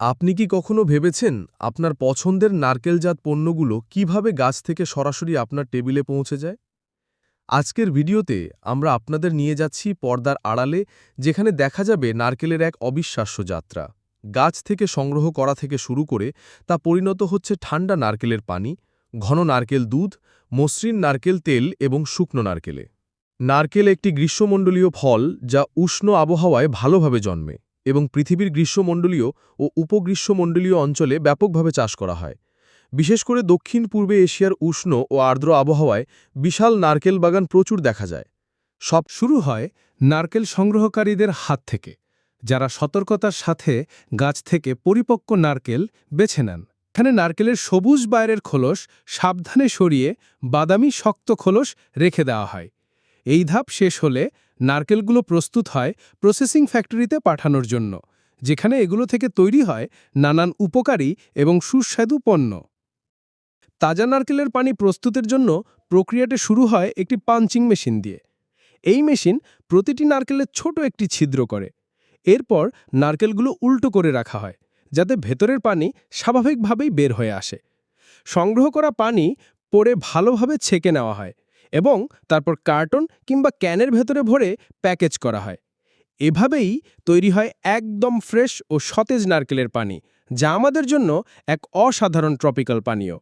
আপনি কি কখনো ভেবেছেন আপনার পছন্দের নারকেলজাত পণ্যগুলো কীভাবে গাছ থেকে সরাসরি আপনার টেবিলে পৌঁছে যায়? আজকের ভিডিওতে আমরা আপনাদের নিয়ে যাচ্ছি পর্দার আড়ালে, যেখানে দেখা যাবে নারকেলের এক অবিশ্বাস্য যাত্রা। গাছ থেকে সংগ্রহ করা থেকে শুরু করে তা পরিণত হচ্ছে ঠান্ডা নারকেলের পানি, ঘন নারকেল দুধ, মসৃণ নারকেল তেল এবং শুকনো নারকেলে। নারকেল একটি গ্রীষ্মমণ্ডলীয় ফল যা উষ্ণ আবহাওয়ায় ভালোভাবে জন্মে। এবং পৃথিবীর গ্রীষ্মমণ্ডলীয় ও উপগ্রীষ্মমণ্ডলীয় অঞ্চলে ব্যাপকভাবে চাষ করা হয়। বিশেষ করে দক্ষিণ পূর্বে এশিয়ার উষ্ণ ও আর্দ্র আবহাওয়ায় বিশাল নারকেল বাগান প্রচুর দেখা যায়। সব শুরু হয় নারকেল সংগ্রহকারীদের হাত থেকে, যারা সতর্কতার সাথে গাছ থেকে পরিপক্ক নারকেল বেছে নেন। এখানে নারকেলের সবুজ বাইরের খোলস সাবধানে সরিয়ে বাদামি শক্ত খোলস রেখে দেওয়া হয়। এই ধাপ শেষ হলে নারকেলগুলো প্রস্তুত হয় প্রসেসিং ফ্যাক্টরিতে পাঠানোর জন্য, যেখানে এগুলো থেকে তৈরি হয় নানান উপকারী এবং সুস্বাদু পণ্য। তাজা নারকেলের পানি প্রস্তুতের জন্য প্রক্রিয়াটি শুরু হয় একটি পাঞ্চিং মেশিন দিয়ে। এই মেশিন প্রতিটি নারকেলের ছোট একটি ছিদ্র করে। এরপর নারকেলগুলো উল্টো করে রাখা হয়, যাতে ভেতরের পানি স্বাভাবিকভাবেই বের হয়ে আসে। সংগ্রহ করা পানি পরে ভালোভাবে ছেঁকে নেওয়া হয়। এবং তারপর কার্টন কিংবা ক্যানের ভেতরে ভরে প্যাকেজ করা হয়। এভাবেই তৈরি হয় একদম ফ্রেশ ও সতেজ নারকেলের পানি, যা আমাদের জন্য এক অসাধারণ ট্রপিক্যাল পানীয়।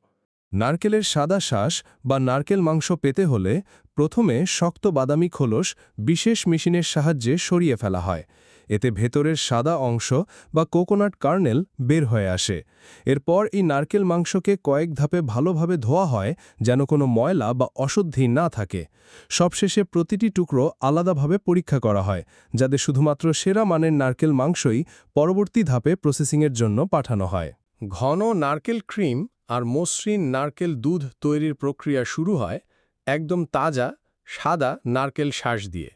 নারকেলের সাদা শ্বাস বা নারকেল মাংস পেতে হলে প্রথমে শক্ত বাদামি খোলস বিশেষ মেশিনের সাহায্যে সরিয়ে ফেলা হয়। এতে ভেতরের সাদা অংশ বা কোকোনাট কার্নেল বের হয়ে আসে। এরপর এই নারকেল মাংসকে কয়েক ধাপে ভালোভাবে ধোয়া হয় যেন কোনো ময়লা বা অশুদ্ধি না থাকে। সবশেষে প্রতিটি টুকরো আলাদাভাবে পরীক্ষা করা হয়, যাতে শুধুমাত্র সেরা মানের নারকেল মাংসই পরবর্তী ধাপে প্রসেসিংয়ের জন্য পাঠানো হয়। ঘন নারকেল ক্রিম আর মসৃণ নারকেল দুধ তৈরির প্রক্রিয়া শুরু হয় একদম তাজা, সাদা নারকেল শ্বাস দিয়ে।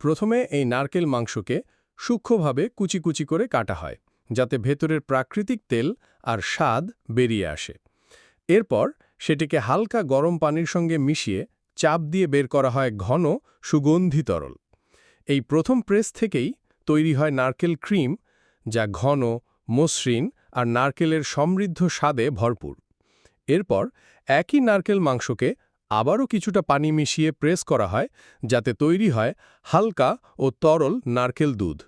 প্রথমে এই নারকেল মাংসকে সূক্ষ্মভাবে কুচি কুচি করে কাটা হয়, যাতে ভেতরের প্রাকৃতিক তেল আর স্বাদ বেরিয়ে আসে। এরপর সেটিকে হালকা গরম পানির সঙ্গে মিশিয়ে চাপ দিয়ে বের করা হয় ঘন সুগন্ধি তরল এই প্রথম প্রেস থেকেই তৈরি হয় নারকেল ক্রিম, যা ঘন, মসৃণ আর নারকেলের সমৃদ্ধ স্বাদে ভরপুর। এরপর একই নারকেল মাংসকে আবারও কিছুটা পানি মিশিয়ে প্রেস করা হয়, যাতে তৈরি হয় হালকা ও তরল নারকেল দুধ।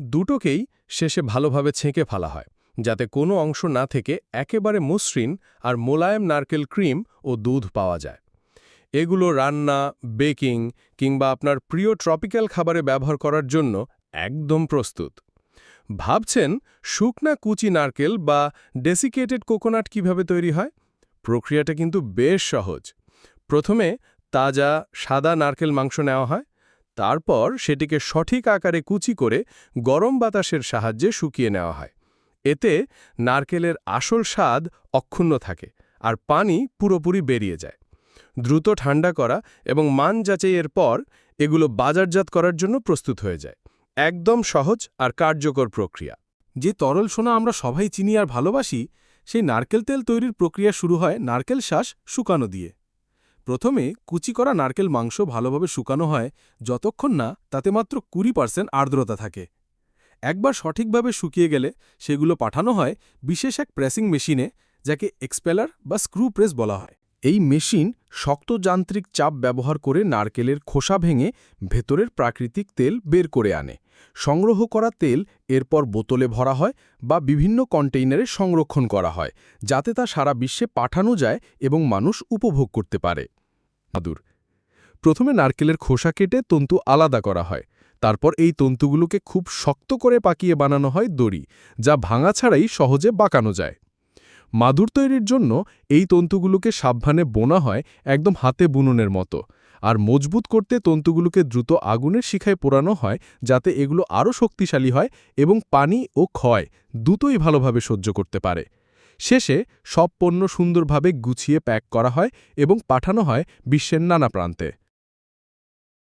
দুটোকেই শেষে ভালোভাবে ছেঁকে ফেলা হয়, যাতে কোনো অংশ না থেকে একেবারে মসৃণ আর মোলায়েম নারকেল ক্রিম ও দুধ পাওয়া যায়। এগুলো রান্না, বেকিং কিংবা আপনার প্রিয় ট্রপিক্যাল খাবারে ব্যবহার করার জন্য একদম প্রস্তুত। ভাবছেন শুকনা কুচি নারকেল বা ডেসিকেটেড কোকোনাট কীভাবে তৈরি হয়? প্রক্রিয়াটা কিন্তু বেশ সহজ। প্রথমে তাজা সাদা নারকেল মাংস নেওয়া হয়, তারপর সেটিকে সঠিক আকারে কুচি করে গরম বাতাসের সাহায্যে শুকিয়ে নেওয়া হয়। এতে নারকেলের আসল স্বাদ অক্ষুণ্ণ থাকে আর পানি পুরোপুরি বেরিয়ে যায়। দ্রুত ঠান্ডা করা এবং মান যাচাইয়ের পর এগুলো বাজারজাত করার জন্য প্রস্তুত হয়ে যায়। একদম সহজ আর কার্যকর প্রক্রিয়া। যে তরল সোনা আমরা সবাই চিনি আর ভালোবাসি, সেই নারকেল তেল তৈরির প্রক্রিয়া শুরু হয় নারকেল শ্বাস শুকানো দিয়ে। প্রথমে কুচি করা নারকেল মাংস ভালোভাবে শুকানো হয় যতক্ষণ না তাতে মাত্র কুড়ি পার্সেন্ট আর্দ্রতা থাকে। একবার সঠিকভাবে শুকিয়ে গেলে সেগুলো পাঠানো হয় বিশেষ এক প্রেসিং মেশিনে, যাকে এক্সপেলার বা স্ক্রু প্রেস বলা হয়। এই মেশিন শক্ত যান্ত্রিক চাপ ব্যবহার করে নারকেলের খোসা ভেঙে ভেতরের প্রাকৃতিক তেল বের করে আনে। সংগ্রহ করা তেল এরপর বোতলে ভরা হয় বা বিভিন্ন কন্টেইনারে সংরক্ষণ করা হয়, যাতে তা সারা বিশ্বে পাঠানো যায় এবং মানুষ উপভোগ করতে পারে। মাদুর। প্রথমে নারকেলের খোসা কেটে তন্তু আলাদা করা হয়। তারপর এই তন্তুগুলোকে খুব শক্ত করে পাকিয়ে বানানো হয় দড়ি, যা ভাঙা ছাড়াই সহজে বাঁকানো যায়। মাদুর তৈরির জন্য এই তন্তুগুলোকে সাবধানে বোনা হয় একদম হাতে বুননের মতো। আর মজবুত করতে তন্তুগুলোকে দ্রুত আগুনের শিখায় পোড়ানো হয় যাতে এগুলো আরও শক্তিশালী হয় এবং পানি ও ক্ষয় দুটোই ভালোভাবে সহ্য করতে পারে। শেষে সব পণ্য সুন্দরভাবে গুছিয়ে প্যাক করা হয় এবং পাঠানো হয় বিশ্বের নানা প্রান্তে।